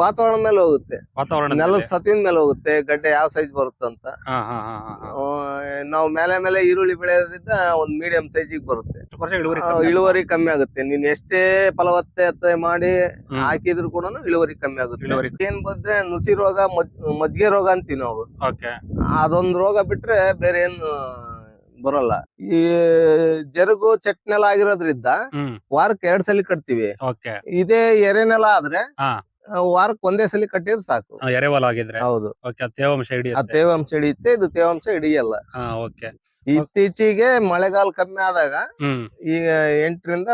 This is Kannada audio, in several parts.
ವಾತಾವರಣ ಮೇಲೆ ಹೋಗುತ್ತೆ. ವಾತಾವರಣ ನೆಲದ ಸತಿನ ಮೇಲೆ ಹೋಗುತ್ತೆ ಗಡ್ಡೆ ಯಾವ ಸೈಜ್ ಬರುತ್ತೆ ಅಂತ. ನಾವು ಮೇಲೆ ಮೇಲೆ ಈರುಳ್ಳಿ ಬೆಳೆಯೋದ್ರಿಂದ ಒಂದ್ ಮೀಡಿಯಂ ಸೈಜ್ ಬರುತ್ತೆ. ಇಳುವರಿ ಕಮ್ಮಿ ಆಗುತ್ತೆ. ನೀನ್ ಎಷ್ಟೇ ಫಲವತ್ತತೆ ಮಾಡಿ. ಹಾಕಿದ್ರು ಕೂಡ ಇಳುವರಿ ಕಮ್ಮಿ ಆಗುತ್ತೆ. ಏನ್ ಬಂದ್ರೆ ನುಸಿ ರೋಗ ಮಜ್- ಮಜ್ಜಿಗೆ ರೋಗ ಅಂತೀವಿ ನಾವು. ಅದೊಂದ್ ರೋಗ ಬಿಟ್ರೆ ಬೇರೆ ಏನು ಬರಲ್ಲ. ಈ ಜರುಗು ಚಟ್ನೆಲ ಆಗಿರೋದ್ರಿಂದ ವಾರಕ್ಕೆ ಎರಡ್ ಸಲ ಕಟ್ತೀವಿ. ಇದೇ ಎರೆನೆಲ ಆದ್ರೆ ವಾರಕ್ಕೆ ಒಂದೇ ಸಲ ಕಟ್ಟಿದ್ರೆ ಸಾಕು. ಎರೆವಲ್ ಆಗಿದ್ರೆ? ಹೌದು. ಓಕೆ ತೇವಾಂಶ ಆ ಹಿಡಿಯುತ್ತೆ ತೇವಾಂಶ ಹಿಡಿಯುತ್ತೆ ಇದು ತೇವಾಂಶ ಹಿಡಿಯಲ್ಲ. ಇತ್ತೀಚಿಗೆ ಓಕೆ. ಇತ್ತೀಚೆಗೆ ಮಳೆಗಾಲ ಕಮ್ಮಿ ಆದಾಗ ಈಗ ಎಂಟರಿಂದ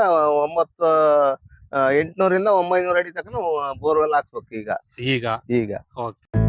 ಒಂಬತ್ತು ಎಂಟುನೂರಿಂದ ಒಂಬೈನೂರ ಅಡಿ ತನಕ ನಾವು ಬೋರ್ವೆಲ್ ಹಾಕ್ಸ್ಬೇಕು ಈಗ. ಈಗ? ಈಗ. ಓಕೆ.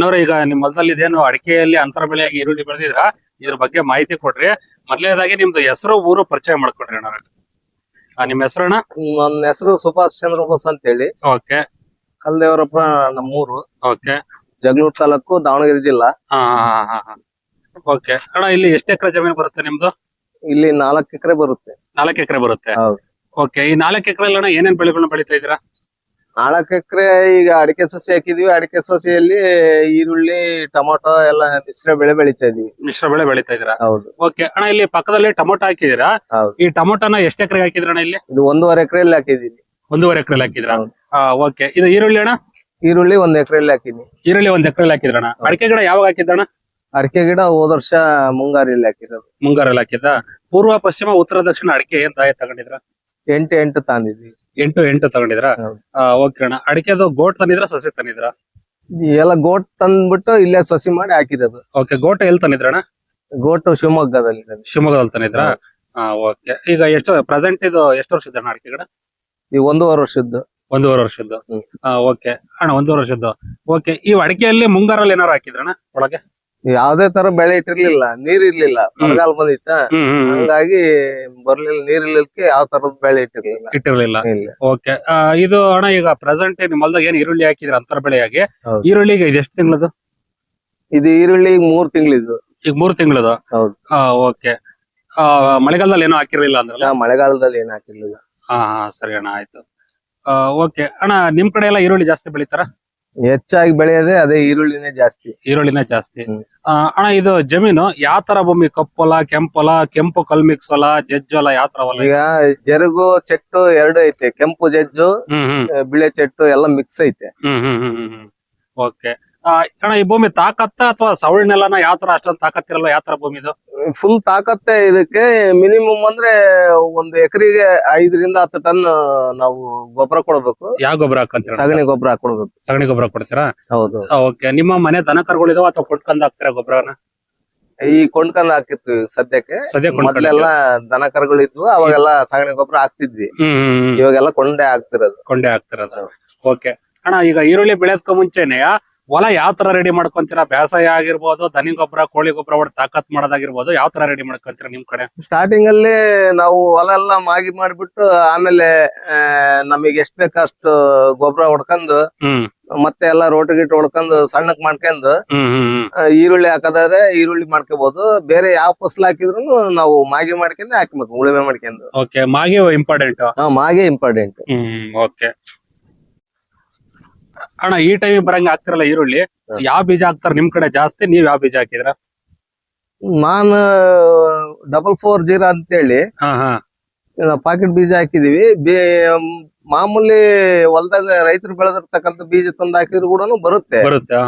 ಅಣ್ಣವ್ರೆ ಈಗ ನಿಮ್ ಹೊಲದಲ್ಲಿ ಇದೇನು ಅಡಿಕೆಯಲ್ಲಿ ಅಂತರ ಬೆಳೆಯಾಗಿ ಈರುಳ್ಳಿ ಬೆಳೆದಿದ್ರ? ಇದ್ರ ಬಗ್ಗೆ ಮಾಹಿತಿ ಕೊಡ್ರಿ. ಮೊದಲನೇದಾಗಿ ನಿಮ್ದು ಹೆಸರು ಊರು ಪರಿಚಯ ಮಾಡ್ಕೊಡ್ರಿ ಅಣ್ಣವ್ರೆ. ಆ, ನಿಮ್ ಹೆಸರಣ್ಣ ನನ್ನ ಹೆಸರು ಸುಭಾಷ್ ಚಂದ್ರ ಬೋಸ್ ಅಂತ ಹೇಳಿ ಓಕೆ. ಕಲ್ದೇವರಪ್ಪ ನಮ್ಮೂರು. ಓಕೆ. ಜಗಳೂರು ತಾಲೂಕು ದಾವಣಗೆರೆ ಜಿಲ್ಲಾ. ಹಾ ಹಾ ಹಾ ಹಾ ಓಕೆ. ಅಣ್ಣ ಇಲ್ಲಿ ಎಷ್ಟು ಎಕರೆ ಜಮೀನು ಬರುತ್ತೆ ನಿಮ್ದು? ಇಲ್ಲಿ ನಾಲ್ಕು ಎಕರೆ ಬರುತ್ತೆ. ನಾಲ್ಕು ಎಕರೆ ಬರುತ್ತೆ. ಹೌದು. ಓಕೆ. ಈ ನಾಲ್ಕು ಎಕರೆ ಅಣ್ಣ ಏನೇನ್ ಬೆಳೆಗಳನ್ನ ಬೆಳಿತಾ ಇದ್ದೀರಾ? ನಾಲ್ಕು ಎಕರೆ ಈಗ ಅಡಿಕೆ ಸಸಿ ಹಾಕಿದೀವಿ. ಅಡಿಕೆ ಸಸಿಯಲ್ಲಿ ಈರುಳ್ಳಿ ಟೊಮೊಟೊ ಎಲ್ಲ ಮಿಶ್ರ ಬೆಳೆ ಬೆಳಿತಾ ಇದೀವಿ ಮಿಶ್ರ ಬೆಳೆ ಬೆಳಿತಾ ಇದೀರಾ ಹೌದು. ಓಕೆ ಅಣ್ಣ ಇಲ್ಲಿ ಪಕ್ಕದಲ್ಲಿ ಟೊಮೊಟೊ ಹಾಕಿದೀರಾ ಹೌದು. ಈ ಟೊಮೊಟೊನ ಎಷ್ಟು ಎಕರೆ ಹಾಕಿದ್ರ ಅಣ್ಣ ಇಲ್ಲಿ? ಇದು ಒಂದೂವರೆ ಎಕರೆಯಲ್ಲಿ ಹಾಕಿದೀನಿ ಒಂದೂವರೆ ಎಕರೆ ಹಾಕಿದ್ರ? ಹೌದು. ಓಕೆ. ಇದು ಈರುಳ್ಳಿ ಅಣ್ಣ? ಈರುಳ್ಳಿ ಒಂದ್ ಎಕರೆಯಲ್ಲಿ ಹಾಕಿದೀನಿ ಈರುಳ್ಳಿ ಒಂದ್ ಎಕರೆ ಹಾಕಿದ್ರಣ್ಣ ಅಡಿಕೆ ಗಿಡ ಯಾವಾಗ ಹಾಕಿದ್ದಣ್ಣ ಅಡಿಕೆ ಗಿಡ ಹೋದ ವರ್ಷ ಮುಂಗಾರಿಯಲ್ಲಿ ಹಾಕಿರೋದು. ಮುಂಗಾರಲ್ಲಿ ಹಾಕಿದ್ದ ಪೂರ್ವ ಪಶ್ಚಿಮ ಉತ್ತರ ದಕ್ಷಿಣ ಅಡಿಕೆ ಏನ್ ತಾಯಿ ತಗೊಂಡಿದ್ರ? ಎಂಟು ಎಂಟು ತಂದಿದ್ವಿ ಎಂಟು ಎಂಟು ತಗೊಂಡಿದ್ರ ಹೌದು. ಓಕೆ ಅಣ್ಣ. ಅಡಿಕೆದು ಗೋಟ್ ತಂದಿದ್ರ ಸಸಿ ತಂದಿದ್ರ? ಎಲ್ಲ ಗೋಟ್ ತಂದ್ಬಿಟ್ಟು ಇಲ್ಲೇ ಸಸಿ ಮಾಡಿ ಹಾಕಿದದು ಓಕೆ ಗೋಟ್ ಎಲ್ಲಿ ತಂದಿದ್ರಣ್ಣ ಗೋಟು ಶಿವಮೊಗ್ಗದಲ್ಲಿ ಇರೋದು. ಶಿವಮೊಗ್ಗದಲ್ಲಿ ತಂದಿದ್ರ. ಓಕೆ ಈಗ ಎಷ್ಟು ಪ್ರೆಸೆಂಟ್ ಇದು ಎಷ್ಟು ವರ್ಷದ ಅಣ್ಣ ಅಡಿಕೆ ಗಿಡ? ಈ ಒಂದೂವರೆ ವರ್ಷದ್ದು. ಒಂದೂವರೆ ವರ್ಷದ್ದು. ಹ್ಮ್. ಓಕೆ ಅಣ್ಣ ಒಂದೂವರೆ ವರ್ಷದ್ದು. ಓಕೆ ಈ ಅಡಿಕೆಯಲ್ಲಿ ಮುಂಗಾರಲ್ಲಿ ಏನಾರು ಹಾಕಿದ್ರಣ್ಣ ಒಳಗೆ? ಯಾವ್ದೇ ತರ ಬೆಳೆ ಇಟ್ಟಿರ್ಲಿಲ್ಲ ನೀರ್ ಇರ್ಲಿಲ್ಲ. ಬರಗಾಲ ಬಂದಿತ್ತ. ಹಂಗಾಗಿ ಬರ್ಲಿಲ್ಲ ನೀರ್ ಇರ್ಲಿಕ್ಕೆ ಯಾವ ತರದ ಬೆಳೆ ಇಟ್ಟಿರ್ಲಿಲ್ಲ. ಇಟ್ಟಿರ್ಲಿಲ್ಲ. ಇಲ್ಲ. ಓಕೆ ಇದು ಅಣ್ಣ ಈಗ ಪ್ರೆಸೆಂಟ್ ನಿಮ್ ಹೊಲ್ದಾಗ ಏನ್ ಈರುಳ್ಳಿ ಹಾಕಿದ್ರ ಅಂತರ ಬೆಳೆಯಾಗಿ. ಈರುಳ್ಳಿಗೆ ಇದು ಎಷ್ಟು ತಿಂಗಳದು? ಇದು ಈರುಳ್ಳಿ ಈಗ ಮೂರ್ ತಿಂಗಳಿದ್ದು. ಈಗ ಮೂರ್ ತಿಂಗಳದು? ಹೌದು. ಓಕೆ ಮಳೆಗಾಲದಲ್ಲಿ ಏನೋ ಹಾಕಿರ್ಲಿಲ್ಲ ಅಂದ್ರಲ್ಲ? ಮಳೆಗಾಲದಲ್ಲಿ ಏನ್ ಹಾಕಿರ್ಲಿಲ್ಲ. ಹಾ ಹಾ ಸರಿ ಅಣ್ಣ ಆಯ್ತು. ಓಕೆ ಅಣ್ಣ ನಿಮ್ ಕಡೆ ಎಲ್ಲ ಈರುಳ್ಳಿ ಜಾಸ್ತಿ ಬೆಳಿತಾರ? ಹೆಚ್ಚಾಗಿ ಬೆಳೆಯೋದೇ ಅದೇ ಈರುಳ್ಳಿನೇ ಜಾಸ್ತಿ. ಈರುಳ್ಳಿನೇ ಜಾಸ್ತಿ. ಅಣ್ಣ ಇದು ಜಮೀನು ಯಾವ ತರ ಭೂಮಿ? ಕಪ್ಪಲ ಕೆಂಪಲ ಕೆಂಪು ಕಲ್ಮಿಕ್ಸ್ ಹೊಲ ಜಜ್ಜೊಲ ಯಾವ ತರ ಹೊಲ ಈಗ ಜರುಗು ಚೆಟ್ಟು ಎರಡು ಐತೆ ಕೆಂಪು ಜಜ್ಜು ಬಿಳೆ ಚೆಟ್ಟು ಎಲ್ಲ ಮಿಕ್ಸ್ ಐತೆ. ಹ್ಮ್ ಹ್ಮ್ ಹ್ಮ್ ಹ್ಮ್ ಓಕೆ ಅಣ್ಣ ಈ ಭೂಮಿ ತಾಕತ್ತ ಅಥವಾ ಸವಳಿ ನೆಲನ ಯಾವ ತರ ಅಷ್ಟೊಂದು ತಾಕತ್ತಿರಲ್ಲ ಯಾವ ತರ ಭೂಮಿ ಇದು? ಫುಲ್ ತಾಕತ್ತೆ ಇದಕ್ಕೆ. ಮಿನಿಮಮ್ ಅಂದ್ರೆ ಒಂದು ಎಕರೆಗೆ ಐದರಿಂದ ಹತ್ತು ಟನ್ ನಾವು ಗೊಬ್ಬರ ಕೊಡ್ಬೇಕು. ಯಾವ ಗೊಬ್ಬರ ಹಾಕಂತೀರ? ಸಗಣಿ ಗೊಬ್ಬರ ಹಾಕೊಡ್ಬೇಕು. ಸಗಣಿ ಗೊಬ್ಬರ ಕೊಡ್ತೀರಾ? ಹೌದು. ಓಕೆ. ನಿಮ್ಮ ಮನೆ ದನ ಕರುಗಳಿದಾವ ಅಥವಾ ಕೊಟ್ಕೊಂಡ್ ಹಾಕ್ತೀರಾ ಗೊಬ್ಬರನ? ಈ ಕೊಂಡ್ಕೊಂಡ್ ಹಾಕಿತ್ತು ಸದ್ಯಕ್ಕೆ. ಸದ್ಯ ಮೊದ್ಲೆಲ್ಲ ದನ ಕರುಗಳಿದ್ವು ಅವಾಗೆಲ್ಲ ಸಗಣಿ ಗೊಬ್ಬರ ಹಾಕ್ತಿದ್ವಿ. ಇವಾಗೆಲ್ಲ ಕೊಂಡೆ ಹಾಕ್ತಿರೋದು. ಕೊಂಡೆ ಹಾಕ್ತಿರೋದು. ಓಕೆ. ಅಣ್ಣ ಈಗ ಈರುಳ್ಳಿ ಬೆಳೆಯೋದಕ್ಕೂ ಮುಂಚೆನೆ ಹೊಲ ಯಾವ ತರ ರೆಡಿ ಮಾಡ್ಕೊಂತೀರಾ? ಬೇಸಾಯ ಆಗಿರ್ಬೋದು ದನಿ ಗೊಬ್ಬರ ಕೋಳಿ ಗೊಬ್ಬರ ಹೊಡೆದು ತಾಕತ್ ಮಾಡೋದಾಗಿರ್ಬೋದು ಯಾವ ತರ ರೆಡಿ ಮಾಡ್ಕೊಂತೀರಾ ನಿಮ್ ಕಡೆ? ಸ್ಟಾರ್ಟಿಂಗ್ ಅಲ್ಲಿ ನಾವು ಹೊಲ ಎಲ್ಲ ಮಾಗಿ ಮಾಡ್ಬಿಟ್ಟು ಆಮೇಲೆ ನಮಗೆ ಎಷ್ಟ್ ಬೇಕಷ್ಟು ಗೊಬ್ಬರ ಹೊಡ್ಕೊಂಡು ಮತ್ತೆ ಎಲ್ಲ ರೋಟಿ ಗಿಟ್ ಹೊಡ್ಕೊಂಡು ಸಣ್ಣಕ್ ಮಾಡ್ಕೊಂಡು ಈರುಳ್ಳಿ ಹಾಕದಾದ್ರೆ ಈರುಳ್ಳಿ ಮಾಡ್ಕೋಬಹುದು ಬೇರೆ ಯಾವ ಫಸಲ್ ಹಾಕಿದ್ರು ನಾವು ಮಾಗಿ ಮಾಡ್ಕೊಂಡು ಹಾಕ್ಬೇಕು ಉಳುಮೆ ಮಾಡ್ಕೊಂಡು. ಓಕೆ ಮಾಗಿ ಇಂಪಾರ್ಟೆಂಟ್ ಮಾಗೆ ಇಂಪಾರ್ಟೆಂಟ್ ಹ್ಮ್ ಓಕೆ ಅಣ್ಣ ಈ ಟೈಮ್ ಬರಂಗ ಹಾಕ್ತಿರಲ್ಲ ಈರುಳ್ಳಿ. ಯಾವ ಬೀಜ ಹಾಕ್ತಾರ ನಿಮ್ ಕಡೆ ಜಾಸ್ತಿ ನೀವ್ ಯಾವ ಬೀಜ ಹಾಕಿದ್ರ ನಾನು ಡಬಲ್ ಫೋರ್ ಜೀರೋ ಅಂತೇಳಿ ಹಾ ಹಾ. ಪಾಕೆಟ್ ಬೀಜ ಹಾಕಿದೀವಿ. ಮಾಮೂಲಿ ಹೊಲದಾಗ ರೈತರು ಬೆಳೆದಿರ್ತಕ್ಕಂಥ ಬೀಜ ತಂದು ಹಾಕಿದ್ರು ಕೂಡ ಬರುತ್ತೆ. ಬರುತ್ತೆ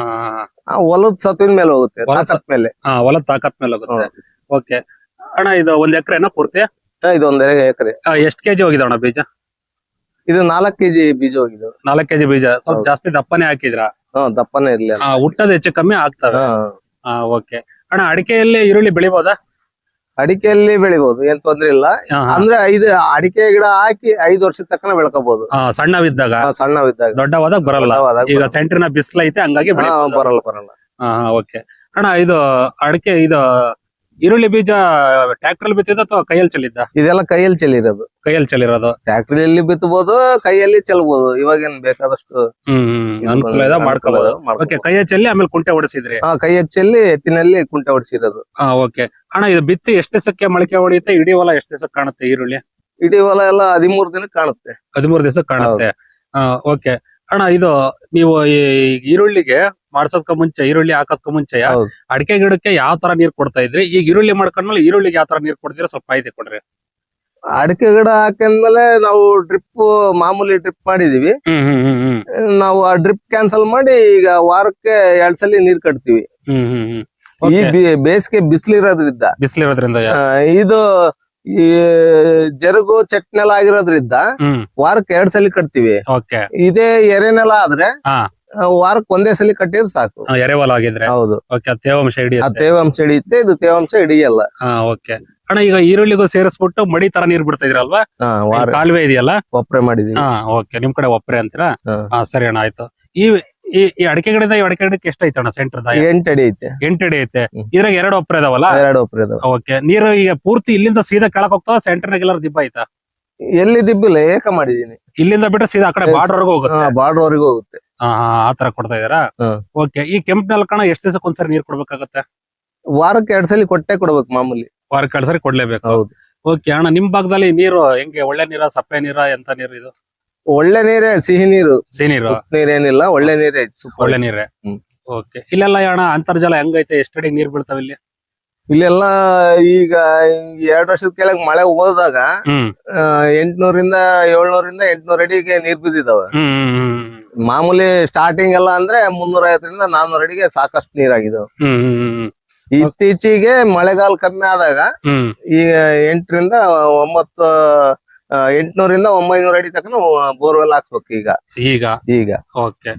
ಹೊಲದ ಸತ್ವಿನ ಮೇಲೆ ಹೋಗುತ್ತೆ ತಾಕತ್ ಮೇಲೆ. ಹೊಲದ ಹೊಲ ತಾಕತ್ ಮೇಲೆ ಹೋಗುತ್ತೆ. ಓಕೆ. ಅಣ್ಣ ಇದು ಒಂದ್ ಎಕರೆನ ಪೂರ್ತಿ? ಇದು ಒಂದ್ ಎಕರೆ. ಎಷ್ಟ್ ಕೆಜಿ ಹೋಗಿದೆ ಅಣ್ಣ ಬೀಜ? ಇದು ನಾಲ್ಕ್ ಕೆಜಿ ಬೀಜ ಹೋಗಿದ್ದು ನಾಲ್ಕು ಕೆಜಿ ಬೀಜ. ಸ್ವಲ್ಪ ಜಾಸ್ತಿ ದಪ್ಪನೆ ಹಾಕಿದ್ರ? ಹಾ ದಪ್ಪನೇ ಇರಲಿ ಆ ಹುಟ್ಟದ್ ಹೆಚ್ಚು ಕಮ್ಮಿ ಆಗ್ತವೆ. ಹಾ. ಹಾ ಓಕೆ. ಅಣ್ಣ ಅಡಿಕೆಯಲ್ಲಿ ಈರುಳ್ಳಿ ಬೆಳಿಬೋದಾ? ಅಡಿಕೆಯಲ್ಲಿ ಬೆಳಿಬಹುದು ಏನ್ ತೊಂದ್ರೆ ಇಲ್ಲ. ಹಾ, ಹಾ. ಅಂದ್ರೆ ಐದು ಅಡಿಕೆ ಗಿಡ ಹಾಕಿ ಐದು ವರ್ಷದ ತಕ್ಕನ ಬೆಳ್ಕೋಬಹುದು ಹಾ, ಸಣ್ಣವಿದ್ದಾಗ? ಸಣ್ಣವಿದ್ದಾಗ. ದೊಡ್ಡವಾದಾಗ ಬರಲ್ಲ. ದೊಡ್ಡವಾದಾಗ ಈಗ ಬರಲ್ಲ. ಸೆಂಟ್ರಿನ ಬಿಸಿಲೈತೆ ಐತೆ ಹಂಗಾಗಿ ಹಾ, ಬೆಳಿಬೋದು. ಬರಲ್ಲ ಬರಲ್ಲ. ಹಾ ಓಕೆ. ಅಣ್ಣ ಇದು ಅಡಿಕೆ ಇದು ಈರುಳ್ಳಿ ಬೀಜ ಟ್ರ್ಯಾಕ್ಟರ್ ಬಿತ್ತಿದ್ದ ಅಥವಾ ಕೈಯಲ್ಲಿ ಚೆಲ್ಲಿದ್ದ? ಇದೆಲ್ಲ ಕೈಯಲ್ಲಿ ಚೆಲ್ಲಿರೋದು. ಕೈಯಲ್ಲಿ ಚೆಲ್ಲಿರೋದು. ಟ್ಯಾಕ್ಟ್ರಿಯಲ್ಲಿ ಬಿತ್ತಬಹುದು ಕೈಯಲ್ಲಿ ಚೆಲ್ಬಹುದು ಇವಾಗೇನ್ ಬೇಕಾದಷ್ಟು ಹ್ಮ್ ಅನುಕೂಲ ಇದೆ ಮಾಡ್ಕೋಬಹುದು. ಓಕೆ ಕೈಯಲ್ಲಿ ಚೆಲ್ಲಿ ಆಮೇಲೆ ಕುಂಟೆ ಹೊಡಿಸಿದ್ರಿ ಹಾ ಕೈಯಲ್ಲಿ ಚೆಲ್ಲಿ ಎತ್ತಿನಲ್ಲಿ ಕುಂಟೆ ಹೊಡಿಸಿರೋದು ಹಾ ಓಕೆ ಅಣ್ಣ ಇದು ಬಿತ್ತಿ ಎಷ್ಟು ದಿವಸಕ್ಕೆ ಮೊಳಕೆ ಹೊಡೆಯುತ್ತೆ? ಇಡೀ ಹೊಲ ಎಷ್ಟ್ ದಿವಸಕ್ಕೆ ಕಾಣುತ್ತೆ ಈರುಳ್ಳಿ? ಇಡೀ ಹೊಲ ಎಲ್ಲ ಹದಿಮೂರ್ ದಿನ ಕಾಣುತ್ತೆ. ಹದಿಮೂರ್ ದಿವಸ ಕಾಣುತ್ತೆ. ಹಾ ಓಕೆ ಅಣ್ಣ ಇದು ನೀವು ಈ ಈರುಳ್ಳಿಗೆ ಮಾಡ್ಸೋದ್ಕ ಮುಂಚೆ ಈರುಳ್ಳಿ ಹಾಕೋದ್ಕ ಮುಂಚೆ. ಅಡಿಕೆ ಗಿಡಕ್ಕೆ ಯಾವ ತರ ನೀರ್ ಕೊಡ್ತಾ ಇದ್ರಿ? ಈಗ ಈರುಳ್ಳಿ ಮಾಡ್ಕೊಂಡ್ಮೇಲೆ ಈರುಳ್ಳಿಗೆ ಯಾವ ತರ ನೀರ್ ಕೊಡ್ತೀರಾ? ಸ್ವಲ್ಪ ಮಾಹಿತಿ ಕೊಡ್ರಿ. ಅಡಿಕೆ ಗಿಡ ಹಾಕಿದ್ಮೇಲೆ ನಾವು ಡ್ರಿಪ್ ಮಾಮೂಲಿ ಡ್ರಿಪ್ ಮಾಡಿದೀವಿ. ನಾವು ಆ ಡ್ರಿಪ್ ಕ್ಯಾನ್ಸಲ್ ಮಾಡಿ ಈಗ ವಾರಕ್ಕೆ ಎರಡ್ ಸಲ ನೀರ್ ಕಟ್ತೀವಿ. ಈ ಬೇಸಿಗೆ ಬಿಸಿಲಿರೋದ್ರಿಂದ. ಬಿಸಿಲಿರೋದ್ರಿಂದ ಇದು ಈ ಜರುಗು ಚಟ್ನೆಲ ಆಗಿರೋದ್ರಿಂದ ವಾರಕ್ಕೆ ಎರಡ್ ಸಲ ಕಟ್ತೀವಿ. ಇದೇ ಎರೆನೆಲ ಆದ್ರೆ ವಾರಕ್ಕೆ ಒಂದೇ ಸಲ ಕಟ್ಟಿದ್ರೆ ಸಾಕು. ಎರೆಹೊಲ ಆಗಿದ್ರೆ? ಹೌದು. ಓಕೆ ತೇವಾಂಶ ಆ ಹಿಡಿಯುತ್ತೆ ತೇವಾಂಶ ಹಿಡಿಯುತ್ತೆ ಇದು ತೇವಾಂಶ ಹಿಡಿಯಲ್ಲ. ಹಾ ಓಕೆ. ಅಣ್ಣ ಈಗ ಈರುಳ್ಳಿಗೂ ಸೇರಿಸ್ಬಿಟ್ಟು ಮಡಿ ತರ ನೀರ್ ಬಿಡ್ತಾ ಇದ್ರಲ್ವಾ ಹಾ ಇಲ್ಲಿ ವಾರ ಕಾಲುವೆ ಇದೆಯಲ್ಲ? ಒಪ್ರೆ ಮಾಡಿದೀವಿ. ಹಾ ಓಕೆ. ನಿಮ್ ಕಡೆ ಒಪ್ರೆ ಅಂತೀರಾ? ಹಾ. ಹಾ ಸರಿ ಅಣ್ಣ ಆಯ್ತು. ಈ ಈ ಈ ಅಡಿಕೆ ಗಿಡದ ಈ ಅಡಿಕೆ ಗಿಡಕ್ಕೆ ಎಷ್ಟು ಐತಣ್ಣ ಸೆಂಟರ್ ಎಂಟು ಎಂಟ್ ಅಡಿ ಐತೆ. ಎಂಟು ಅಡಿ ಐತೆ. ಹ್ಮ್. ಇದ್ರಾಗ ಎರಡು ಒಪ್ರೆ ಇದಾವಲ್ಲ ಎರಡು ಒಪ್ರೆ ಇದಾವೆ ಓಕೆ. ನೀರು ಈಗ ಪೂರ್ತಿ ಇಲ್ಲಿಂದ ಸೀದಾ ಕೆಳಕ್ ಹೋಗ್ತಾವ ಸೆಂಟರ್ನಾಗ ಎಲ್ಲಾರು ದಿಬ್ಬ ಐತಾ? ಎಲ್ಲಿ ದಿಬ್ಬಿಲ್ಲ ಏಕ ಮಾಡಿದೀನಿ. ಇಲ್ಲಿಂದ ಬಿಟ್ಟು ಸೀದಾ ಆ ಕಡೆ. ಬಾರ್ಡರ್ ಹೋಗುತ್ತೆ. ಬಾರ್ಡರ್ ವರೆಗೂ ಹೋಗುತ್ತೆ. ಆ ತರ ಕೊಡ್ತಾ ಇದಾರಾ ಹಾ. ಓಕೆ ಈ ಕೆಂಪ್ ನೆಲಕಣ ಎಷ್ಟ್ ದಿವಸಕ್ಕೆ ಒಂದ್ಸರಿ ನೀರ್ ಕೊಡ್ಬೇಕಾಗತ್ತೆ? ವಾರಕ್ಕೆ ಎರಡ್ ಸಲ ಕೊಟ್ಟೆ ಕೊಡ್ಬೇಕು ಮಾಮೂಲಿ. ವಾರಕ್ಕೆ ಎರಡ್ ಸರಿ ಕೊಡ್ಲೇಬೇಕು. ಹೌದು. ಓಕೆ ಅಣ್ಣ ನಿಮ್ ಭಾಗದಲ್ಲಿ ನೀರು ಹೆಂಗೆ? ಒಳ್ಳೆ ನೀರ ಸಪ್ಪೆ ನೀರ ಎಂತ ನೀರು ಇದು? ಒಳ್ಳೆ ನೀರೇ ಸಿಹಿ ನೀರು. ಸಿಹಿ ನೀರು. ನೀರ್ ನೀರೇನಿಲ್ಲ ಒಳ್ಳೆ ನೀರೇ ಸೂಪರ್ ಒಳ್ಳೆ ನೀರೇ. ಹ್ಮ್. ಓಕೆ ಇಲ್ಲೆಲ್ಲ ಅಣ್ಣ ಅಂತರ್ಜಲ ಹೆಂಗೈತೆ? ಎಷ್ಟಡಿ ನೀರ್ ಬೀಳ್ತಾವ ಇಲ್ಲಿ? ಇಲ್ಲೆಲ್ಲ ಈಗ ಎರಡ್ ವರ್ಷದ ಕೆಳಗ್ ಮಳೆ ಹೋದಾಗ ಹ್ಮ್. ಆ, ಎಂಟ್ನೂರಿಂದ ಏಳ್ನೂರಿಂದ ಎಂಟ್ನೂರ್ ಅಡಿಗೆ ನೀರ್ ಬಿದ್ದಿದಾವ. ಹ್ಮ್ ಹ್ಮ್ ಹ್ಮ್. ಮಾಮೂಲಿ ಸ್ಟಾರ್ಟಿಂಗ್ ಎಲ್ಲ ಅಂದ್ರೆ ಮುನ್ನೂರ ಐವತ್ತರಿಂದ ನಾನ್ನೂರ ಅಡಿಗೆ ಸಾಕಷ್ಟು ನೀರಾಗಿದ್ದು ಇತ್ತೀಚಿಗೆ ಮಳೆಗಾಲ ಕಮ್ಮಿ ಆದಾಗ ಈಗ ಎಂಟರಿಂದ ಒಂಬತ್ತು ಎಂಟ್ನೂರಿಂದ ಒಂಬೈನೂರ ಅಡಿ ತನಕ ಬೋರ್ವೆಲ್ ಹಾಕ್ಸ್ಬೇಕು ಈಗ. ಈಗ? ಈಗ. ಓಕೆ.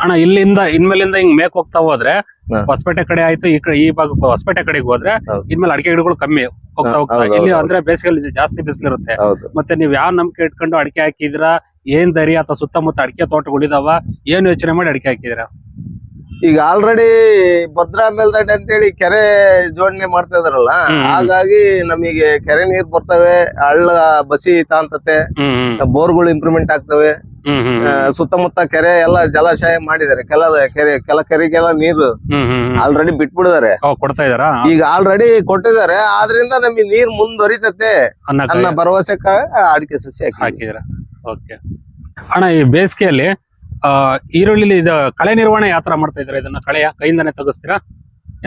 ಅಣ್ಣ ಇಲ್ಲಿಂದ ಇನ್ಮೇಲಿಂದ ಹಿಂಗ್ ಮೇಕ್ ಹೋಗ್ತಾ ಹೋದ್ರೆ. ಹೊಸಪೇಟೆ ಕಡೆ ಆಯ್ತು ಈ ಕಡೆ ಈ ಭಾಗ ಹೊಸಪೇಟೆ ಕಡೆಗೆ ಹೋದ್ರೆ ಹೌದು. ಇನ್ಮೇಲೆ ಅಡಿಕೆ ಗಿಡಗಳು ಕಮ್ಮಿ ಹೋಗ್ತಾ ಹೋಗ್ತಾ. ಇಲ್ಲಿ ಅಂದ್ರೆ ಬೇಸಿಗೆಯಲ್ಲಿ ಜಾಸ್ತಿ ಬಿಸಿಲಿರುತ್ತೆ. ಮತ್ತೆ ನೀವ್ ಯಾವ ನಂಬಿಕೆ ಇಟ್ಕೊಂಡು ಅಡಿಕೆ ಹಾಕಿದ್ರ? ಏನ್ ದರಿ ಅಥವಾ ಸುತ್ತಮುತ್ತ ಅಡಿಕೆ ತೋಟಗಳಿದಾವ? ಏನ್ ಯೋಚನೆ ಮಾಡಿ ಅಡಿಕೆ ಹಾಕಿದ್ರ? ಈಗ ಆಲ್ರೆಡಿ ಭದ್ರಾ ಮೇಲ್ದಂಡೆ ಅಂತೇಳಿ ಕೆರೆ ಜೋಡಣೆ ಮಾಡ್ತಾ ಇದಾರಲ್ಲ ಹಾಗಾಗಿ ನಮಗೆ ಕೆರೆ ನೀರ್ ಬರ್ತವೆ ಹಳ್ಳ ಬಸಿ ತಾಂತತೆ ಬೋರ್ಗಳು ಇಂಪ್ರೂವ್ಮೆಂಟ್ ಆಗ್ತವೆ. ಸುತ್ತಮುತ್ತ ಕೆರೆ ಎಲ್ಲ ಜಲಾಶಯ ಮಾಡಿದ್ದಾರೆ. ಕೆಲ ಕೆರೆ ಕೆಲ ಕೆರೆಗೆಲ್ಲ ನೀರು ಆಲ್ರೆಡಿ ಬಿಟ್ಬಿಡಿದಾರೆ ಕೊಡ್ತಾ ಇದಾರಾ ಈಗ ಆಲ್ರೆಡಿ ಕೊಟ್ಟಿದ್ದಾರೆ. ಆದ್ರಿಂದ ನಮಗೆ ನೀರ್ ಮುಂದುವರಿತತೆ. ಅನ್ನ ಭರವಸೆ ಅಡಿಕೆ ಸಸಿ ಹಾಕಿ ಹಾಕಿದ್ರ ಓಕೆ. ಅಣ್ಣ ಈ ಬೇಸಿಗೆಯಲ್ಲಿ ಈರುಳ್ಳಿ ಇದು ಕಳೆ ನಿರ್ವಹಣೆ ಯಾವ ತರ ಮಾಡ್ತಾ ಇದ್ರೆ ಇದನ್ನ ಕಳೆಯ ಕೈಯಿಂದಾನೆ ತೆಗಿಸ್ತೀರಾ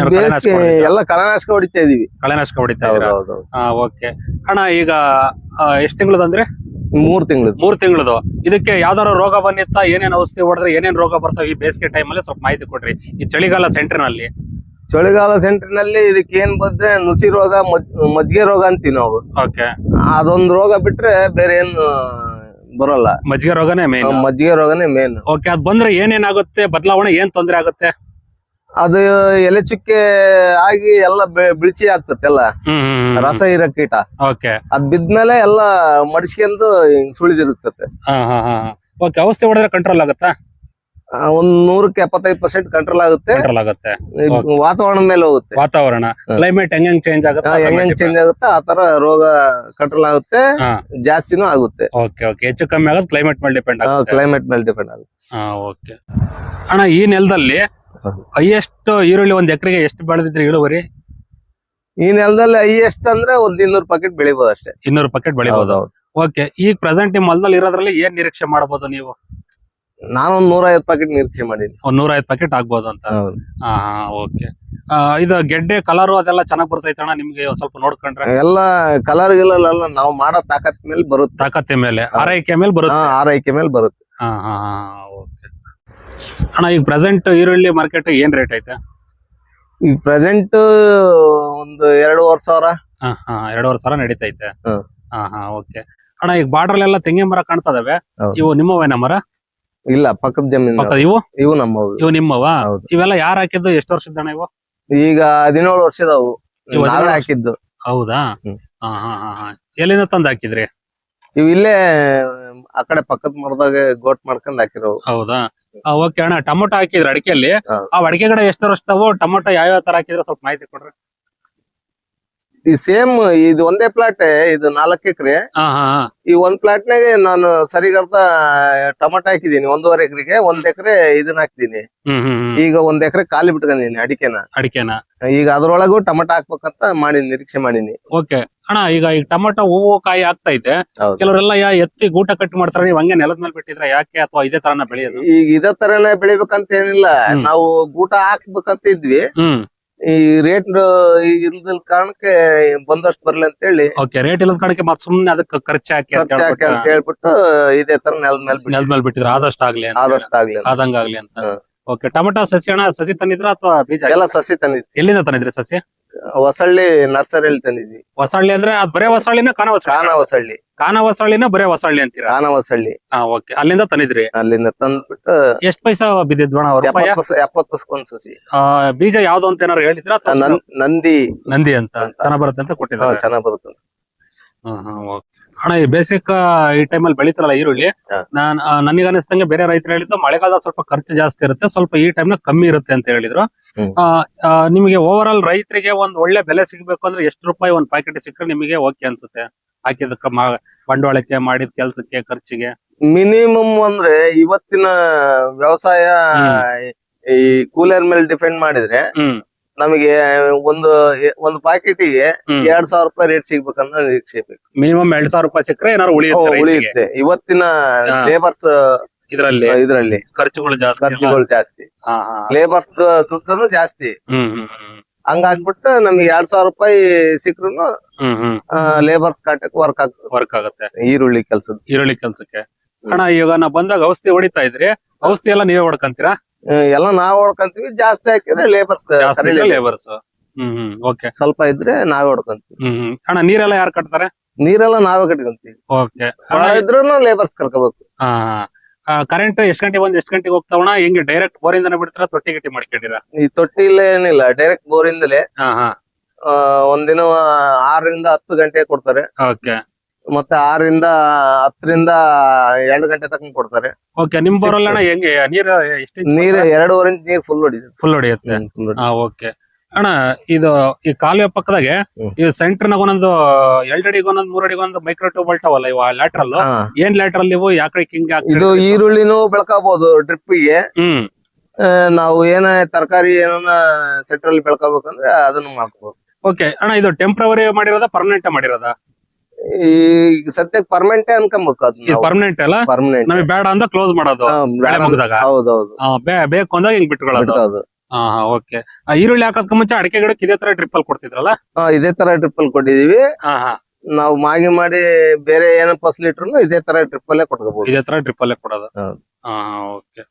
ಬೇಸಿಗೆ ಎಲ್ಲ ಕಳೆನಾಶಕ ಹೊಡಿತಾ ಇದೀವಿ. ಕಳೆನಾಶಕ ಹೊಡಿತಾ ಹೌದು ಇದ್ದೀರಾ ಹೌದು. ಓಕೆ. ಅಣ್ಣ ಈಗ ಎಷ್ಟು ತಿಂಗಳದಂದ್ರೆ? ಮೂರ್ ತಿಂಗಳು ಮೂರ್ ತಿಂಗಳದು ಇದಕ್ಕೆ ಯಾವ್ದಾರ ರೋಗ ಬಂದಿತ್ತಾ? ಏನೇನ್ ಔಷಧಿ ಹೊಡೆದ್ರೆ ಏನೇನ್ ರೋಗ ಬರ್ತಾವ? ಈ ಬೇಸಿಗೆ ಟೈಮ್ ಅಲ್ಲಿ ಸ್ವಲ್ಪ ಮಾಹಿತಿ ಕೊಡ್ರಿ. ಈ ಚಳಿಗಾಲ ಸೆಂಟರ್ನಲ್ಲಿ. ಚಳಿಗಾಲ ಸೆಂಟರ್ನಲ್ಲಿ ಇದಕ್ಕೆ ಏನ್ ಬಂದ್ರೆ ನುಸಿ ರೋಗ ಮಜ್- ಮಜ್ಜಿಗೆ ರೋಗ ಅಂತೀವಿ ನಾವು. ಓಕೆ. ಅದೊಂದ್ ರೋಗ ಬಿಟ್ರೆ ಬೇರೆ ಏನು ಬರೋಲ್ಲ. ಮಜ್ಜಿಗೆ ರೋಗನೇ ಮೇನ್ ಮಜ್ಜಿಗೆ ರೋಗನೇ ಮೇನ್ ಓಕೆ ಅದ್ ಬಂದ್ರೆ ಏನೇನಾಗುತ್ತೆ? ಬದಲಾವಣೆ ಏನ್ ತೊಂದ್ರೆ ಆಗುತ್ತೆ? ಅದು ಎಲೆ ಚುಕ್ಕೆ ಆಗಿ ಎಲ್ಲ ಬಿಳಿಚಿ ಆಗ್ತತೆ ಎಲ್ಲ. ರಸ ಇರೋ ಕೀಟ ಓಕೆ ಅದ್ ಬಿದ್ಮೇಲೆ ಎಲ್ಲ ಮಡಿಸ್ಕೊಂಡು ಸುಳಿದಿರುತ್ತೆ ಓಕೆ ಔಷಧಿ ಹೊಡೆದ್ರೆ ಕಂಟ್ರೋಲ್ ಆಗುತ್ತಾ? ಒಂದ್ ನೂರಕ್ಕೆ ಎಪ್ಪತ್ತೈದು ಪರ್ಸೆಂಟ್ ಕಂಟ್ರೋಲ್ ಆಗುತ್ತೆ. ಕಂಟ್ರೋಲ್ ಆಗುತ್ತೆ. ವಾತಾವರಣದ ಮೇಲೆ ಹೋಗುತ್ತೆ. ವಾತಾವರಣ. ಕ್ಲೈಮೇಟ್ ಹೆಂಗ್ ಚೇಂಜ್ ಆಗುತ್ತೆ ಹೆಂಗ್ ಚೇಂಜ್ ಆಗುತ್ತೆ ಆ ತರ ರೋಗ ಕಂಟ್ರೋಲ್ ಆಗುತ್ತೆ ಜಾಸ್ತಿನೂ ಆಗುತ್ತೆ. ಓಕೆ ಓಕೆ ಹೆಚ್ಚು ಕಮ್ಮಿ ಆಗುತ್ತೆ ಕ್ಲೈಮೇಟ್ ಮೇಲೆ ಡಿಪೆಂಡ್ ಆಗುತ್ತೆ. ಕ್ಲೈಮೇಟ್ ಮೇಲೆ ಡಿಪೆಂಡ್ ಆಗುತ್ತೆ. ಓಕೆ ಅಣ್ಣ ಈ ನೆಲದಲ್ಲಿ. ಹೈಯೆಸ್ಟ್ ಈರುಳ್ಳಿ ಒಂದ್ ಎಕರೆಗೆ ಎಷ್ಟು ಬೆಳೆದಿದ್ರಿ ಇಳುವರಿ? ಈ ನೆಲದಲ್ಲಿ ಹೈಯೆಸ್ಟ್ ಅಂದ್ರೆ ಒಂದ್ ಇನ್ನೂರು ಪ್ಯಾಕೆಟ್ ಬೆಳಿಬಹುದು ಅಷ್ಟೇ. ಇನ್ನೂರು ಪ್ಯಾಕೆಟ್ ಬೆಳಿಬಹುದು ಓಕೆ ಈಗ ಪ್ರೆಸೆಂಟ್ ನಿಮ್ ಹೊಲದಲ್ಲಿ ಇರೋದ್ರಲ್ಲಿ ಏನ್ ನಿರೀಕ್ಷೆ ಮಾಡಬಹುದು ನೀವು? ನಾನೊಂದ್ ನೂರ ಪ್ಯಾಕೆಟ್ ನಿರೀಕ್ಷೆ ಮಾಡೀನಿ ಒಂದ್ ನೂರ ಐದು ಪ್ಯಾಕೆಟ್ ಆಗ್ಬೋದು ಅಂತ. ಹೌದು. ಹಾ ಓಕೆ ಇದು ಗೆಡ್ಡೆ ಕಲರ್ ಅದೆಲ್ಲ ಚೆನ್ನಾಗ್ ಬರ್ತೈತೆ ಅಣ್ಣ ನಿಮ್ಗೆ ಒಂದ್ ಸ್ವಲ್ಪ ನೋಡ್ಕೊಂಡ್ರೆ? ಎಲ್ಲ ಕಲರ್ ಗಿಲರ್ ಎಲ್ಲ ನಾವು ಮಾಡೋ ತಾಕತ್ ಮೇಲೆ ಬರುತ್ತೆ. ತಾಕತ್ತೆ ಮೇಲೆ. ಆರೈಕೆ ಮೇಲೆ ಹಾ, ಬರುತ್ತೆ ಆರೈಕೆ ಮೇಲೆ ಬರುತ್ತೆ. ಹಾ ಹಾ ಓಕೆ ಅಣ್ಣ ಈಗ ಪ್ರೆಸೆಂಟ್ ಈರುಳ್ಳಿ ಮಾರ್ಕೆಟ್ ಏನ್ ರೇಟ್ ಐತೆ? ಈಗ ಪ್ರೆಸೆಂಟ್ ಒಂದು ಎರಡೂವರೆ ಸಾವಿರ. ಹಾ ಹಾ ಎರಡೂವರೆ ಸಾವಿರ ನಡೀತೈತೆ. ಹಾ. ಹಾ ಓಕೆ ಅಣ್ಣ ಈಗ ಬಾರ್ಡರ್ ಎಲ್ಲ ತೆಂಗಿನ ಮರ ಕಾಣ್ತದವೆ ಹೌದು. ಇವು ನಿಮ್ಮವೇನ ಮರ? ಇಲ್ಲ ಪಕ್ಕದ ಜಮೀನು ಪಕ್ಕದ ಇವು? ಇವು ನಮ್ಮವು. ಇವು ನಿಮ್ಮವ? ಹೌದು. ಇವೆಲ್ಲ ಯಾರು ಹಾಕಿದ್ದು? ಎಷ್ಟು ವರ್ಷದ ಅಣ್ಣ ಇವು? ಈಗ ಹದಿನೇಳು ವರ್ಷದವು. ಇವು ನಾವೇ ಹದಿನೇಳು ಹಾಕಿದ್ದು. ಹೌದಾ? ಹ್ಮ್. ಹಾ ಹಾ ಹಾ ಹಾ. ಎಲ್ಲಿಂದ ತಂದು ಹಾಕಿದ್ರಿ? ಇವ್ ಇಲ್ಲೇ ಆ ಕಡೆ ಪಕ್ಕದ ಮರದಾಗ ಗೋಟ್ ಮಾಡ್ಕೊಂಡ್ ಹಾಕಿರೋ ಹೌದಾ? ಓಕೆ ಅಣ್ಣ. ಟೊಮೊಟೊ ಹಾಕಿದ್ರಿ ಅಡಿಕೆಯಲ್ಲಿ. ಹೌದು. ಆ ಅಡಿಕೆ ಗಿಡ ಎಷ್ಟು ವರ್ಷದವು? ಟೊಮೊಟೊ ಯಾವ ತರ ಹಾಕಿದ್ರೆ? ಸ್ವಲ್ಪ ಮಾಹಿತಿ ಕೊಡ್ರಿ. ಈ ಸೇಮ್ ಇದು ಒಂದೇ ಪ್ಲಾಟ್ ಇದು ನಾಲ್ಕು ಎಕರೆ. ಹಾ ಹಾ ಹಾ. ಈ ಒಂದ್ ಪ್ಲಾಟ್ ನಾಗೆ ನಾನು ಸರಿಗರ್ಧ ಟೊಮಟೊ ಹಾಕಿದೀನಿ ಒಂದೂವರೆ ಎಕರೆಗೆ ಒಂದ್ ಎಕರೆ ಇದನ್ನ ಹಾಕಿದೀನಿ ಹ್ಮ್ ಹ್ಮ್ ಹ್ಮ್. ಈಗ ಒಂದ್ ಎಕರೆ ಖಾಲಿ ಬಿಟ್ಕೊಂಡಿದೀನಿ ಅಡಿಕೆನ. ಅಡಿಕೆನ. ಈಗ ಅದ್ರೊಳಗೂ ಟೊಮಟೊ ಹಾಕ್ಬೇಕಂತ ಮಾಡೀನಿ ನಿರೀಕ್ಷೆ ಮಾಡೀನಿ. ಓಕೆ. ಅಣ್ಣ ಈಗ ಈಗ ಟೊಮೊಟೊ ಹೂವು ಕಾಯಿ ಆಗ್ತೈತೆ ಇದೆ. ಕೆಲವರೆಲ್ಲ ಯಾ ಎತ್ತಿ ಗೂಟ ಕಟ್ ಮಾಡ್ತಾರೆ ನೀವು ಹಂಗೆ ನೆಲದ ಮೇಲೆ ಬಿಟ್ಟಿದ್ರೆ ಯಾಕೆ ಅಥವಾ ಇದೇ ತರನ ಬೆಳೆಯೋದು? ಈಗ ಇದೇ ತರನೇ ಬೆಳಿಬೇಕಂತ ಏನಿಲ್ಲ. ಹ್ಮ್. ನಾವು ಗೂಟ ಹಾಕ್ಬೇಕಂತ ಇದ್ವಿ. ಹ್ಮ್. ಈ ರೇಟ್ ಇಲ್ದ ಕಾರಣಕ್ಕೆ ಬಂದಷ್ಟು ಬರ್ಲಿ ಅಂತ ಹೇಳಿ ಓಕೆ ರೇಟ್ ಇಲ್ಲದ ಕಾರಣಕ್ಕೆ ಮತ್ತೆ ಸುಮ್ನೆ ಅದಕ್ಕೆ ಖರ್ಚು ಹಾಕಿ ಅಂತ ಖರ್ಚು ಹಾಕಿ ಅಂತ ಹೇಳ್ಬಿಟ್ಟು ಇದೇ ತರ ನೆಲದ ಮೇಲೆ ನೆಲದ ಮೇಲೆ ಬಿಟ್ಟಿದ್ರೆ? ಆದಷ್ಟು ಆಗ್ಲಿ ಅಂತ. ಆದಷ್ಟು ಆಗ್ಲಿ ಅಂತ. ಆದಂಗ ಆಗ್ಲಿ ಅಂತ. ಓಕೆ ಟೊಮೆಟೊ ಸಸಿ ಅಣ್ಣ ಸಸಿ ತಂದಿದ್ರ ಅಥವಾ ಬೀಜ ಎಲ್ಲ ಸಸಿ ತಂದಿದ್ವಿ. ಎಲ್ಲಿಂದ ತಂದಿದ್ರಿ ಸಸಿ? ಹೊಸಳ್ಳಿ ನರ್ಸರಿಯಲ್ಲಿ ತಂದಿದ್ವಿ. ಹೊಸಳ್ಳಿ ಅಂದ್ರೆ ಅದ್ ಬರೇ ಹೊಸಳ್ಳಿನ ಕಾನ ಹೊಸಳ್ಳಿ ಕಾನ ಹೊಸಳ್ಳಿ ಕಾನ ಹೊಸಳ್ಳಿನ ಬರೇ ಹೊಸಳ್ಳಿ ಅಂತೀರಾ? ಕಾನವಸಳ್ಳಿ. ಹಾ ಓಕೆ. ಅಲ್ಲಿಂದ ತಂದಿದ್ರಿ? ಅಲ್ಲಿಂದ ತಂದ್ಬಿಟ್ಟು ಎಷ್ಟ್ ಪೈಸಾ ಬಿದ್ದಿದ್ವಣ ರೂಪಾಯ? ಎಪ್ಪತ್ ಪೈಸೆ ಎಪ್ಪತ್ ಪೈಸೆಗೊಂದ್ ಸಸಿ ಆ, ಬೀಜ ಯಾವ್ದು ಅಂತ ಏನಾರು ಹೇಳಿದ್ರ ಆ ನನ್- ನಂದಿ. ನಂದಿ ಅಂತ. ಚೆನ್ನಾಗ್ ಬರುತ್ತೆ ಅಂತ ಹಾ ಕೊಟ್ಟಿದ್ದಾರೆ ಚೆನ್ನಾಗ್ ಬರುತ್ತೆ. okay. ಅಣ್ಣ ಈ ಬೇಸಿಕ್ ಈ ಟೈಮಲ್ಲಿ ಬೆಳಿತಾರಲ್ಲ ಈರುಳ್ಳಿ ಹಾ. ನಾನ್ ಆ, ನನಗೆ ಅನಿಸ್ತಂಗೆ ಬೇರೆ ರೈತರು ಹೇಳಿದ್ದು ಮಳೆಗಾಲ ಸ್ವಲ್ಪ ಖರ್ಚು ಜಾಸ್ತಿ ಇರುತ್ತೆ ಸ್ವಲ್ಪ ಈ ಟೈಮ್ ಕಮ್ಮಿ ಇರುತ್ತೆ ಅಂತ ಹೇಳಿದ್ರು. ಹ್ಮ್. ಆ, ಆ, ನಿಮಗೆ ಓವರ್ ಆಲ್ ರೈತರಿಗೆ ಒಂದ್ ಒಳ್ಳೆ ಬೆಲೆ ಸಿಗ್ಬೇಕು ಅಂದ್ರೆ ಎಷ್ಟು ರೂಪಾಯಿ ಒಂದ್ ಪ್ಯಾಕೆಟ್ ಸಿಕ್ಕರೆ ನಿಮಗೆ ಓಕೆ ಅನ್ಸುತ್ತೆ? ಹಾಕಿದಕ್ಕೆ ಬಂಡವಾಳಕ್ಕೆ ಮಾಡಿದ ಕೆಲ್ಸಕ್ಕೆ ಖರ್ಚಿಗೆ. ಮಿನಿಮಮ್ ಅಂದ್ರೆ ಇವತ್ತಿನ ವ್ಯವಸಾಯ ಈ ಕೂಲರ್ ಮೇಲೆ ಡಿಪೆಂಡ್ ಮಾಡಿದ್ರೆ ನಮಗೆ ಒಂದು ಒಂದು ಪ್ಯಾಕೆಟಿಗೆ. ಎರಡ್ ಸಾವಿರ ರೂಪಾಯಿ ರೇಟ್ ಸಿಗ್ಬೇಕನ್ನೋ ನಿರೀಕ್ಷೆ ಮಿನಿಮಮ್ ಎರಡ್ ಸಾವಿರ ರೂಪಾಯಿ ಸಿಕ್ಕರೆ ಏನಾದ್ರು ಉಳಿಯುತ್ತೆ ಇವತ್ತಿನ. ಲೇಬರ್ಸ್ ಇದ್ರಲ್ಲಿ? ಇದ್ರಲ್ಲಿ. ಖರ್ಚುಗಳು ಜಾಸ್ತಿ. ಖರ್ಚುಗಳು ಜಾಸ್ತಿ. ಲೇಬರ್ಸ್ ದುಡ್ಡು ಜಾಸ್ತಿ. ಹ್ಮ್ ಹಾಕ್ಬಿಟ್ಟು ನಮ್ಗೆ ಎರಡ್ ಸಾವಿರ ರೂಪಾಯಿ ಸಿಕ್ರು ಲೇಬರ್ಸ್ ಕಾಟಕ್ ವರ್ಕ್ ಆಗ್ತದೆ ವರ್ಕ್ ಆಗುತ್ತೆ. ಈರುಳ್ಳಿ ಕೆಲ್ಸದ ಈರುಳ್ಳಿ ಕೆಲ್ಸಕ್ಕೆ. ಅಣ್ಣ ಈಗ ನಾ ಬಂದಾಗ ಔಷಧಿ ಹೊಡಿತಾ ಇದ್ರಿ ಔಷಧಿ ಎಲ್ಲ ನೀವೇ ಹೊಡ್ಕಂತೀರಾ? ಎಲ್ಲ ನಾವ್ ಹೊಡ್ಕಂತೀವಿ ಜಾಸ್ತಿ ಹಾಕಿದ್ರೆ ಲೇಬರ್ಸ್ ಲೇಬರ್ಸ್ ಹ್ಮ್ ಓಕೆ. ಸ್ವಲ್ಪ ಇದ್ರೆ ನಾವೇ ಹೊಡ್ಕಂತೀವಿ. ಹ್ಮ್ ಅಣ್ಣ ನೀರೆಲ್ಲ ಯಾರು ಕಟ್ತಾರೆ? ನೀರೆಲ್ಲ ನಾವೇ ಕಟ್ಕೊಂತೀವಿ. ಓಕೆ. ಇದ್ರು ಲೇಬರ್ಸ್ ಕರ್ಕೋಬೇಕು ಕರೆಂಟ್ ಎಷ್ಟು ಗಂಟೆ ಬಂದ್ ಎಷ್ಟು ಗಂಟೆಗೆ ಹೋಗ್ತಾವಣ ಹೆಂಗೆ ಡೈರೆಕ್ಟ್ ಬೋರಿಂದನೇ ಬಿಡ್ತಾರ ತೊಟ್ಟಿ ಗಟ್ಟಿ ಮಾಡ್ಕೊಂಡಿರ ಈ ತೊಟ್ಟಿಲ್ಲ ಏನಿಲ್ಲ ಡೈರೆಕ್ಟ್ ಬೋರಿಂದಲೇ. ಹಾ ಹಾ. ಆ, ಒಂದಿನ ಆರರಿಂದ ಹತ್ತು ಗಂಟೆ ಕೊಡ್ತಾರೆ. ಓಕೆ. ಮತ್ತೆ ಆರರಿಂದ ಹತ್ತರಿಂದ ಎರಡು ಗಂಟೆ ತನಕ ಕೊಡ್ತಾರೆ. ಓಕೆ ನಿಮ್ ಬೋರಲ್ಲ ಅಣ್ಣ ಹೆಂಗೆ? ನೀರ್ ಎಷ್ಟು ನೀರ್ ಎರಡೂವರೆ ಇಂಚ್ ನೀರ್ ಫುಲ್ ಹೊಡಿಯುತ್ತೆ. ಫುಲ್ ಹೊಡಿಯುತ್ತೆ. ಹಾ ಓಕೆ. ಅಣ್ಣ ಇದು ಈ ಕಾಲುವೆ ಪಕ್ಕದಾಗೆ ಈ ಸೆಂಟರ್ ನಾಗ ಒಂದೊಂದು ಎರಡು ಅಡಿಗೆ ಒಂದೊಂದು ಮೂರ್ ಅಡಿಗೆ ಒಂದು ಮೈಕ್ರೋ ಟ್ಯೂಬ್ ಅಲ್ಟಾವಲ್ಲ ಇವ ಲ್ಯಾಟ್ರಲ್. ಏನ್ ಲ್ಯಾಟ್ರಲ್ ನೀವು ಯಾಕೆ ಹಿಂಗ್ ಇದು ಈರುಳ್ಳಿನೂ ಬೆಳ್ಕೋಬಹುದು ಡ್ರಿಪ್ಪಿಗೆ ಹ್ಮ್. ನಾವು ಏನ ತರಕಾರಿ ಏನನ್ನ ಸೆಟ್ರಲ್ಲಿ ಬೆಳ್ಕೋಬೇಕಂದ್ರೆ ಅದನ್ನು ಮಾಡ್ಕೋಬಹುದು ಓಕೆ ಅಣ್ಣ ಇದು ಟೆಂಪ್ರವರಿ ಮಾಡಿರೋದ ಪರ್ಮನೆಂಟ್ ಮಾಡಿರೋದ? ಈಗ ಸದ್ಯಕ್ಕೆ ಪರ್ಮನೆಂಟ್ ಅನ್ಕೊಬೇಕು ಇದು ಪರ್ಮನೆಂಟ್ ಅಲ್ಲ? ಪರ್ಮನೆಂಟ್ ನಮಗೆ ಬೇಡ ಅಂತ ಕ್ಲೋಸ್ ಮಾಡೋದು. ಹೌದೌದು. ಬೇಕು ಅಂದಾಗ ಹಿಂಗ್ ಬಿಟ್ಕೊಳ್ಳೋದು. ಹಾ ಓಕೆ ಈರುಳ್ಳಿ ಹಾಕೋದ್ ಮುಂಚೆ ಅಡಿಕೆ ಗಿಡಕ್ಕೆ ಇದೇ ತರ ಟ್ರಿಪ್ಪಲ್ ಕೊಡ್ತಿದ್ರಲ್ಲ? ಹಾ ಇದೇ ತರ ಟ್ರಿಪ್ಪಲ್ ಕೊಟ್ಟಿದೀವಿ. ಹಾ ಹಾ. ನಾವು ಮಾಗಿ ಮಾಡಿ ಬೇರೆ ಏನೋ ಫಸಲ್ ಇಟ್ರು ಇದೇ ತರ ಡ್ರಿಪ್ ಅಲ್ಲೇ ಕೊಟ್ಕೋಬಹುದು ಇದೇ ತರ ಡ್ರಿಪ್ ಅಲ್ಲೇ ಕೊಡೋದು. ಹೌದು. ಹಾ ಓಕೆ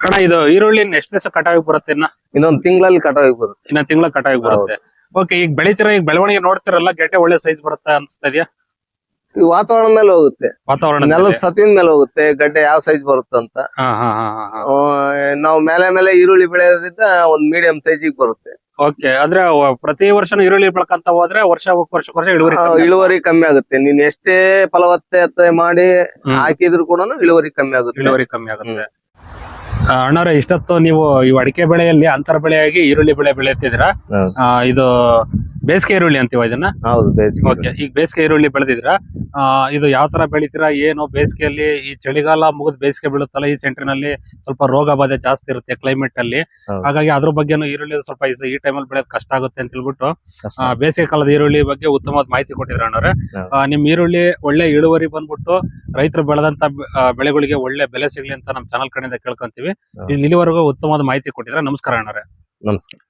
ಅಣ್ಣ ಇದು ಈರುಳ್ಳಿ ಎಷ್ಟು ದಿವಸ ಕಟಾವಿಗೆ ಬರುತ್ತೆ ಇನ್ನ? ಇನ್ನೊಂದ್ ತಿಂಗಳಲ್ಲಿ ಕಟಾವಿಗೆ ಬರುತ್ತೆ. ಇನ್ನ ತಿಂಗಳ ಕಟಾವಿಗೆ ಬರುತ್ತೆ. ಓಕೆ ಈಗ ಬೆಳಿತೀರ ಈಗ ಬೆಳವಣಿಗೆ ನೋಡ್ತಿರಲ್ಲ ಗೆಡ್ಡೆ ಒಳ್ಳೆ ಸೈಜ್ ಬರುತ್ತೆ ಅನ್ಸ್ತಾ ಇದೆಯಾ? ಈ ವಾತಾವರಣ ಮೇಲೆ ಹೋಗುತ್ತೆ. ವಾತಾವರಣ ನೆಲದ ಸತಿನ ಮೇಲೆ ಹೋಗುತ್ತೆ. ಗಡ್ಡೆ ಯಾವ ಸೈಜ್ ಬರುತ್ತೆ ಅಂತ. ನಾವು ಮೇಲೆ ಮೇಲೆ ಈರುಳ್ಳಿ ಬೆಳೆಯೋದ್ರಿಂದ ಒಂದ್ ಮೀಡಿಯಂ ಸೈಜಿಗೆ ಬರುತ್ತೆ. ಓಕೆ ಅಂದ್ರೆ ಪ್ರತಿ ವರ್ಷ ಈರುಳ್ಳಿ ಬೆಳಕಂತ ಹೋದ್ರೆ ವರ್ಷ ವರ್ಷ ವರ್ಷ ಇಳುವರಿ ಕಮ್ಮಿ ಇಳುವರಿ ಕಮ್ಮಿ ಆಗುತ್ತೆ. ನೀನ್ ಎಷ್ಟೇ ಫಲವತ್ತತೆ ಮಾಡಿ. ಹಾಕಿದ್ರು ಕೂಡ ಇಳುವರಿ ಕಮ್ಮಿ ಆಗುತ್ತೆ. ಇಳುವರಿ ಕಮ್ಮಿ ಆಗುತ್ತೆ. ಅಣ್ಣಾರ ಇಷ್ಟೊತ್ತು ನೀವು ಈ ಅಡಿಕೆ ಬೆಳೆಯಲ್ಲಿ ಅಂತರ ಬೆಳೆಯಾಗಿ ಈರುಳ್ಳಿ ಬೆಳೆ ಬೆಳೆಯುತ್ತಿದ್ದೀರಾ? ಆ, ಇದು ಬೇಸಿಗೆ ಈರುಳ್ಳಿ ಅಂತೀವ ಇದನ್ನ? ಹೌದು ಬೇಸಿಗೆ ಓಕೆ ಈಗ ಬೇಸಿಗೆ ಈರುಳ್ಳಿ ಬೆಳೆದಿದ್ರ ಇದು ಯಾವ ತರ ಬೆಳಿತೀರಾ ಏನು ಬೇಸಿಗೆಯಲ್ಲಿ ಈ ಚಳಿಗಾಲ ಮುಗಿದ್ ಬೇಸಿಗೆ ಬೀಳುತ್ತಲ್ಲ ಈ ಸೆಂಟ್ರಿನಲ್ಲಿ ಸ್ವಲ್ಪ ರೋಗ ಬಾಧೆ ಜಾಸ್ತಿ ಇರುತ್ತೆ ಕ್ಲೈಮೇಟ್ ಅಲ್ಲಿ. ಹಾಗಾಗಿ ಅದ್ರ ಬಗ್ಗೆನೂ ಈರುಳ್ಳಿ ಸ್ವಲ್ಪ ಈ- ಟೈಮಲ್ಲಿ ಬೆಳೆಯೋದು ಕಷ್ಟ ಆಗುತ್ತೆ ಅಂತ ಹೇಳ್ಬಿಟ್ಟು ಬೇಸಿಗೆ ಕಾಲದ ಈರುಳ್ಳಿ ಬಗ್ಗೆ ಉತ್ತಮವಾದ ಮಾಹಿತಿ ಕೊಟ್ಟಿದ್ರ ಅಣ್ಣವ್ರೆ. ನಿಮ್ ಈರುಳ್ಳಿ ಒಳ್ಳೆ ಇಳುವರಿ ಬಂದ್ಬಿಟ್ಟು ರೈತರು ಬೆಳೆದಂತ ಬೆಳೆಗಳಿಗೆ ಒಳ್ಳೆ ಬೆಲೆ ಸಿಗ್ಲಿ ಅಂತ ನಮ್ ಚಾನಲ್ ಕಡೆಯಿಂದ ಕೇಳ್ಕೊಂತೀವಿ. ಇಲ್ಲಿವರೆಗೂ ಉತ್ತಮವಾದ ಮಾಹಿತಿ ಕೊಟ್ಟಿದ್ರೆ ನಮಸ್ಕಾರ ಅಣ್ಣವ್ರೆ. ನಮಸ್ಕಾರ.